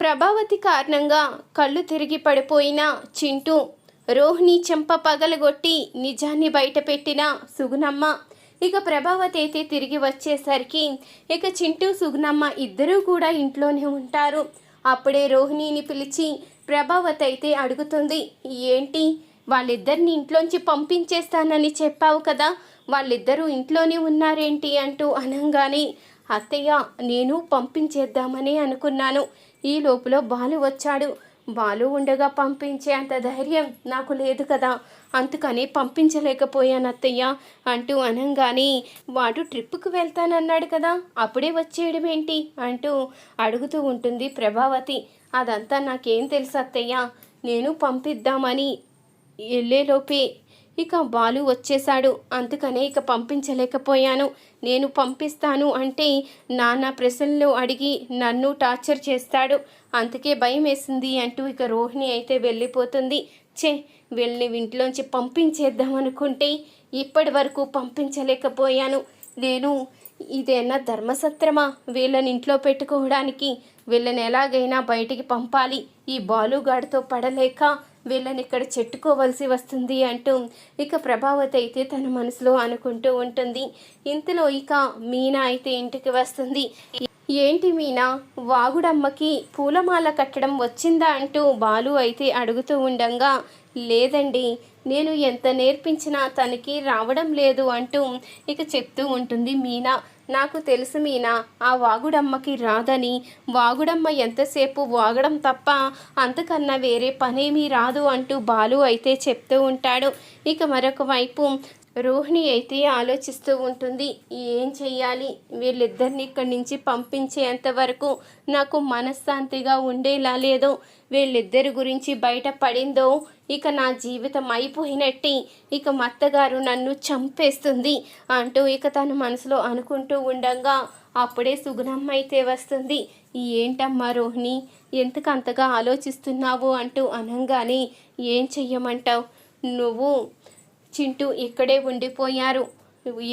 ప్రభావతి కారణంగా కళ్ళు తిరిగి పడిపోయిన చింటూ రోహిణి చెంప పగలగొట్టి నిజాన్ని బయటపెట్టిన సుగుణమ్మ. ఇక ప్రభావతి అయితే తిరిగి వచ్చేసరికి ఇక చింటూ సుగుణమ్మ ఇద్దరూ కూడా ఇంట్లోనే ఉంటారు. అప్పుడే రోహిణిని పిలిచి ప్రభావతి అయితే అడుగుతుంది ఏంటి? వాళ్ళిద్దరిని ఇంట్లోంచి పంపించేస్తానని చెప్పావు కదా వాళ్ళిద్దరూ ఇంట్లోనే ఉన్నారేంటి? అంటూ అనగానే అత్తయ్య నేను పంపించేద్దామని అనుకున్నాను. ఈ లోపల బాలు వచ్చాడు. బాలు ఉండగా పంపించే అంత ధైర్యం నాకు లేదు కదా. అందుకని పంపించలేకపోయాను అత్తయ్య అంటూ అనంగానే వాడు ట్రిప్పుకు వెళ్తానన్నాడు కదా అప్పుడే వచ్చేయడం ఏంటి అంటూ అడుగుతూ ఉంటుంది ప్రభావతి. అదంతా నాకేం తెలుసు అత్తయ్య నేను పంపిద్దామని వెళ్ళేలోపే ఇక బాలు వచ్చేశాడు. అందుకనే ఇక పంపించలేకపోయాను. నేను పంపిస్తాను అంటే నాన్న ప్రశ్నలు అడిగి నన్ను టార్చర్ చేస్తాడు. అందుకే భయం వేసింది అంటూ ఇక రోహిణి అయితే వెళ్ళిపోతుంది. చే వెళ్ళి ఇంట్లోంచి పంపించేద్దాం అనుకుంటే ఇప్పటి వరకు పంపించలేకపోయాను. నేను ఇదేనా ధర్మసత్రమా? వీళ్ళని ఇంట్లో పెట్టుకోవడానికి వీళ్ళని ఎలాగైనా బయటికి పంపాలి. ఈ బాలుగాడితో పడలేక వీళ్ళని ఇక్కడ చెట్టుకోవలసి వస్తుంది అంటూ ఇక ప్రభావతి అయితే తన మనసులో అనుకుంటూ ఉంటుంది. ఇంతలో ఇక మీనా అయితే ఇంటికి వస్తుంది. ఏంటి మీనా? వాగుడమ్మకి పూలమాల కట్టడం వచ్చిందా అంటూ బాలు అయితే అడుగుతూ ఉండంగా లేదండి నేను ఎంత నేర్పించినా తనకి రావడం లేదు అంటూ ఇక చెప్తూ ఉంటుంది మీనా. నాకు తెలుసు మీనా ఆ వాగుడమ్మకి రాదని. వాగుడమ్మ ఎంతసేపు వాగడం తప్ప అంతకన్నా వేరే పనేమీ రాదు అంటూ బాలు అయితే చెప్తూ ఉంటాడు. ఇక మరొక వైపు రోహిణి అయితే ఆలోచిస్తూ ఉంటుంది. ఏం చెయ్యాలి? వీళ్ళిద్దరిని ఇక్కడి నుంచి పంపించేంత వరకు నాకు మనశ్శాంతిగా ఉండేలా లేదో. వీళ్ళిద్దరి గురించి బయట పడిందో ఇక నా జీవితం అయిపోయినట్టి ఇక మత్తగారు నన్ను చంపేస్తుంది అంటూ ఇక తన మనసులో అనుకుంటూ ఉండగా అప్పుడే సుగుణమ్మ అయితే వస్తుంది. ఏంటమ్మా రోహిణి ఎందుకు అంతగా ఆలోచిస్తున్నావు? అంటూ అనంగానే ఏం చెయ్యమంటావు? నువ్వు చింటూ ఇక్కడే ఉండిపోయారు.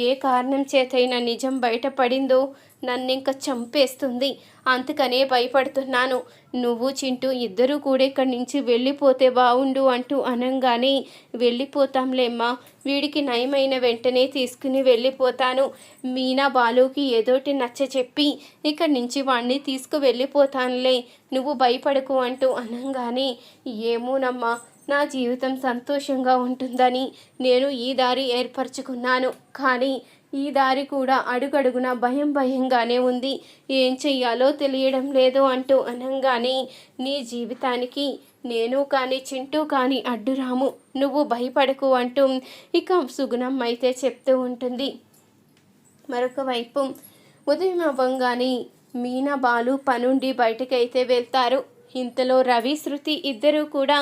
ఏ కారణం చేతైనా నిజం బయటపడిందో నన్ను ఇంకా చంపేస్తుంది. అందుకనే భయపడుతున్నాను. నువ్వు చింటూ ఇద్దరూ కూడా ఇక్కడి నుంచి వెళ్ళిపోతే బాగుండు అంటూ అనంగానే వెళ్ళిపోతాంలేమ్మా. వీడికి నయమైన వెంటనే తీసుకుని వెళ్ళిపోతాను. మీనా బాలుకి ఏదోటి నచ్చ చెప్పి ఇక్కడి నుంచి వాడిని తీసుకు వెళ్ళిపోతానులే నువ్వు భయపడకు అంటూ అనంగానే ఏమోనమ్మా. నా జీవితం సంతోషంగా ఉంటుందని నేను ఈ దారి ఏర్పరచుకున్నాను. కానీ ఈ దారి కూడా అడుగడుగున భయం భయంగానే ఉంది. ఏం చెయ్యాలో తెలియడం లేదు అంటూ అనంగానే నీ జీవితానికి నేను కానీ చింటూ కానీ అడ్డురాము నువ్వు భయపడకు అంటూ ఇక సుగుణం అయితే చెప్తూ ఉంటుంది. మరొక వైపు ఉదయం అవ్వంగానే మీనా బాలు పనుండి బయటకైతే వెళ్తారు. ఇంతలో రవి శృతి ఇద్దరూ కూడా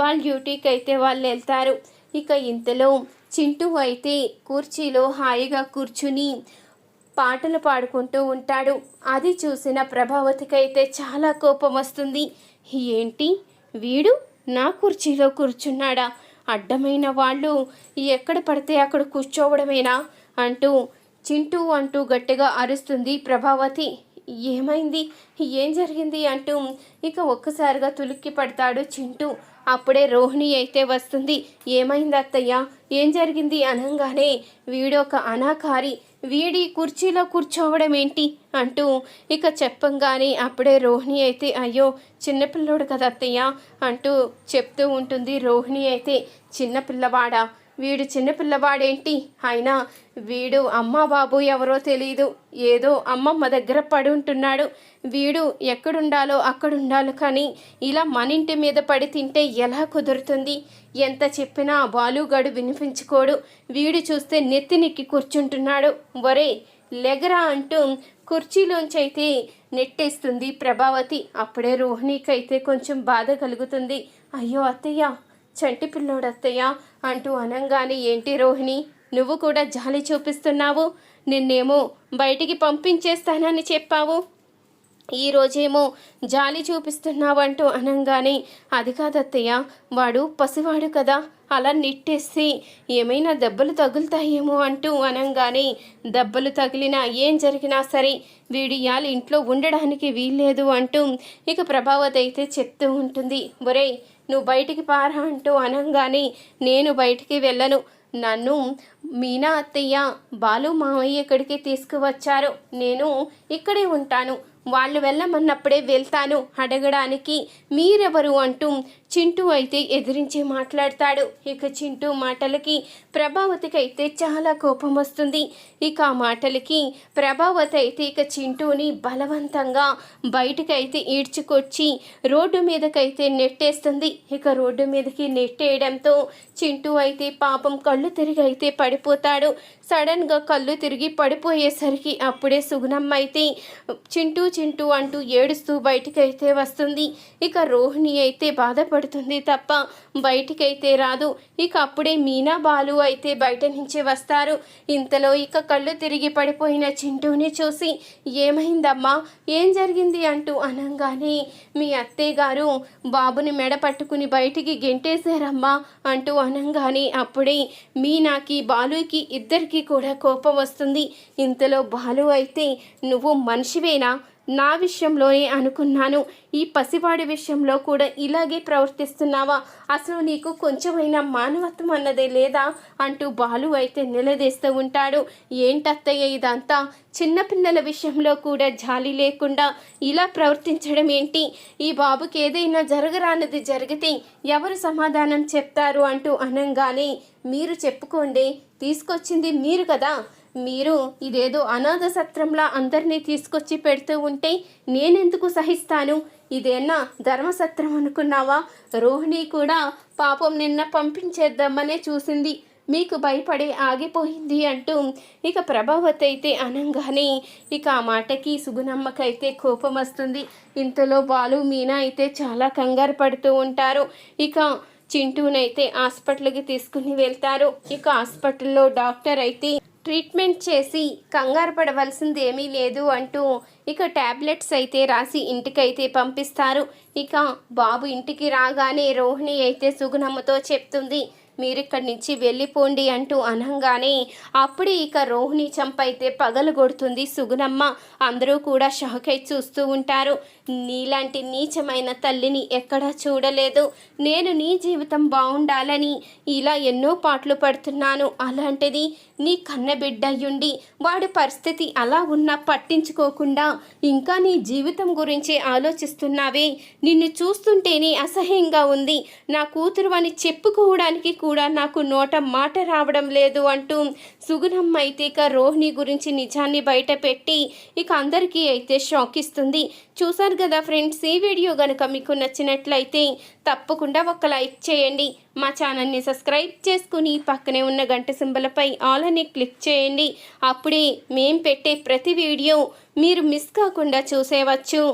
వాళ్ళ డ్యూటీకి అయితే వాళ్ళు వెళ్తారు. ఇక ఇంతలో చింటూ అయితే కుర్చీలో హాయిగా కూర్చుని పాటలు పాడుకుంటూ ఉంటాడు. అది చూసిన ప్రభావతికి అయితే చాలా కోపం వస్తుంది. ఏంటి? వీడు నా కుర్చీలో కూర్చున్నాడా? అడ్డమైన వాళ్ళు ఎక్కడ పడితే అక్కడ కూర్చోవడమేనా? అంటూ చింటూ అంటూ గట్టిగా అరుస్తుంది ప్రభావతి. ఏమైంది? ఏం జరిగింది అంటూ ఇక ఒక్కసారిగా తులిక్కి పడతాడు చింటూ. అప్పుడే రోహిణి అయితే వస్తుంది. ఏమైంది అత్తయ్య? ఏం జరిగింది అనగానే వీడొక అనాకారి. వీడి కుర్చీలో కూర్చోవడం ఏంటి అంటూ ఇక చెప్పంగానే అప్పుడే రోహిణి అయితే అయ్యో చిన్నపిల్లోడు కదా అత్తయ్య? అంటూ చెప్తూ ఉంటుంది రోహిణి అయితే. చిన్నపిల్లవాడా? వీడు చిన్నపిల్లవాడేంటి అయినా వీడు అమ్మ బాబు ఎవరో తెలియదు ఏదో అమ్మమ్మ దగ్గర పడి ఉంటున్నాడు. వీడు ఎక్కడుండాలో అక్కడుండాలి కానీ ఇలా మన ఇంటి మీద పడి తింటే ఎలా కుదురుతుంది? ఎంత చెప్పినా బాలుగాడు వినిపించుకోడు. వీడు చూస్తే నెత్తి నెక్కి కూర్చుంటున్నాడు. వరే లెగరా అంటూ కుర్చీలోంచి అయితే నెట్టేస్తుంది ప్రభావతి. అప్పుడే రోహిణికి అయితే కొంచెం బాధ కలుగుతుంది. అయ్యో అత్తయ్య చంటి పిల్లోడు అత్తయ్య అంటూ అనంగానే ఏంటి రోహిణి? నువ్వు కూడా జాలి చూపిస్తున్నావు. నిన్నేమో బయటికి పంపించేస్తానని చెప్పావు. ఈ రోజేమో జాలి చూపిస్తున్నావంటూ అనంగానే అది కాదత్తయ్య. వాడు పసివాడు కదా. అలా నెట్టేసి ఏమైనా దెబ్బలు తగులుతాయేమో అంటూ అనంగానే దెబ్బలు తగిలినా ఏం జరిగినా సరే వీడియాలు ఇంట్లో ఉండడానికి వీల్లేదు అంటూ ఇక ప్రభావతి అయితే చెప్తూ ఉంటుంది. ఒరే నువ్వు బయటికి పారా అంటూ అనంగానే నేను బయటికి వెళ్ళను. నన్ను మీనా అత్తయ్య బాలు మామయ్య ఇక్కడికి తీసుకువచ్చారు. నేను ఇక్కడే ఉంటాను. వాళ్ళు వెళ్ళమన్నప్పుడే వెళ్తాను అడగడానికి. మీరెవరు అంటూ చింటూ అయితే ఎదిరించి మాట్లాడతాడు. ఇక చింటూ మాటలకి ప్రభావతికి అయితే చాలా కోపం వస్తుంది. ఇక ఆ మాటలకి ప్రభావతి అయితే ఇక చింటూని బలవంతంగా బయటకైతే ఈడ్చుకొచ్చి రోడ్డు మీదకైతే నెట్టేస్తుంది. ఇక రోడ్డు మీదకి నెట్టేయడంతో చింటూ అయితే పాపం కళ్ళు తిరిగి అయితే పడిపోతాడు. సడన్గా కళ్ళు తిరిగి పడిపోయేసరికి అప్పుడే సుగుణమ్మ అయితే చింటూ చింటూ అంటూ ఏడుస్తూ బయటికైతే వస్తుంది. ఇక రోహిణి అయితే బాధపడుతుంది తప్ప బయటికైతే రాదు. ఇక అప్పుడే మీనా బాలు అయితే బయట నుంచి వస్తారు. ఇంతలో ఇక కళ్ళు తిరిగి పడిపోయిన చింటూని చూసి ఏమైందమ్మా? ఏం జరిగింది? అంటూ అనంగానే మీ అత్తయ్య గారు బాబుని మెడ పట్టుకుని బయటికి గెంటేశారమ్మా అంటూ అనంగానే అప్పుడే మీనాకి బాలుకి ఇద్దరికి కూడా కోపం వస్తుంది. ఇంతలో బాలు అయితే నువ్వు మనిషివేనా? నా విషయంలోనే అనుకున్నాను. ఈ పసివాడి విషయంలో కూడా ఇలాగే ప్రవర్తిస్తున్నావా? అసలు నీకు కొంచెమైనా మానవత్వం అన్నదే లేదా? అంటూ బాలు అయితే నిలదీస్తూ ఉంటాడు. ఏంటత్తయ్య ఇదంతా? చిన్నపిల్లల విషయంలో కూడా జాలి లేకుండా ఇలా ప్రవర్తించడం ఏంటి? ఈ బాబుకి ఏదైనా జరగరానిది జరిగితే ఎవరు సమాధానం చెప్తారు అంటూ అనంగానే మీరు చెప్పుకోండి. తీసుకొచ్చింది మీరు కదా? మీరు ఇదేదో అనాథ సత్రంలా అందరినీ తీసుకొచ్చి పెడుతూ ఉంటే నేనెందుకు సహిస్తాను? ఇదేనా ధర్మసత్రం అనుకున్నావా? రోహిణి కూడా పాపం నిన్న పంపించేద్దామనే చూసింది. మీకు భయపడి ఆగిపోయింది అంటూ ఇక ప్రభావతి అయితే అనంగానే ఇక ఆ మాటకి సుగుణమ్మకైతే కోపం వస్తుంది. ఇంతలో బాలు మీనా అయితే చాలా కంగారు పడుతూ ఉంటారు. ఇక చింటూనైతే హాస్పిటల్కి తీసుకుని వెళ్తారు. ఇక హాస్పిటల్లో డాక్టర్ అయితే ట్రీట్మెంట్ చేసి కంగారు పడవలసింది ఏమీ లేదు అంటూ ఇక ట్యాబ్లెట్స్ అయితే రాసి ఇంటికైతే పంపిస్తారు. ఇక బాబు ఇంటికి రాగానే రోహిణి అయితే సుగుణమ్మతో చెప్తుంది మీరు ఇక్కడి నుంచి వెళ్ళిపోండి అంటూ అనంగానే అప్పుడే ఇక రోహిణి చంపైతే పగలగొడుతుంది సుగుణమ్మ. అందరూ కూడా షాక్ అయి చూస్తూ ఉంటారు. నీలాంటి నీచమైన తల్లిని ఎక్కడా చూడలేదు. నేను నీ జీవితం బాగుండాలని ఇలా ఎన్నో పాటలు పడుతున్నాను. అలాంటిది నీ కన్నబిడ్డయ్యుండి వాడి పరిస్థితి అలా ఉన్నా పట్టించుకోకుండా ఇంకా నీ జీవితం గురించి ఆలోచిస్తున్నావే. నిన్ను చూస్తుంటేనే అసహ్యంగా ఉంది. నా కూతురు అని చెప్పుకోవడానికి కూడా నాకు నోట మాట రావడం లేదు అంటూ సుగుణమ్మ అయితే ఇక రోహిణి గురించి నిజాన్ని బయట పెట్టి ఇక అందరికీ అయితే షాక్ ఇస్తుంది చూసారు కదా ఫ్రెండ్స్ ఈ వీడియో కనుక మీకు నచ్చినట్లయితే తప్పకుండా ఒక లైక్ చేయండి. మా ఛానల్ని సబ్స్క్రైబ్ చేసుకుని పక్కనే ఉన్న గంట సింబలపై ఆల్ అని క్లిక్ చేయండి. అప్పుడే మేం పెట్టే ప్రతి వీడియో మీరు మిస్ కాకుండా చూసేవచ్చు.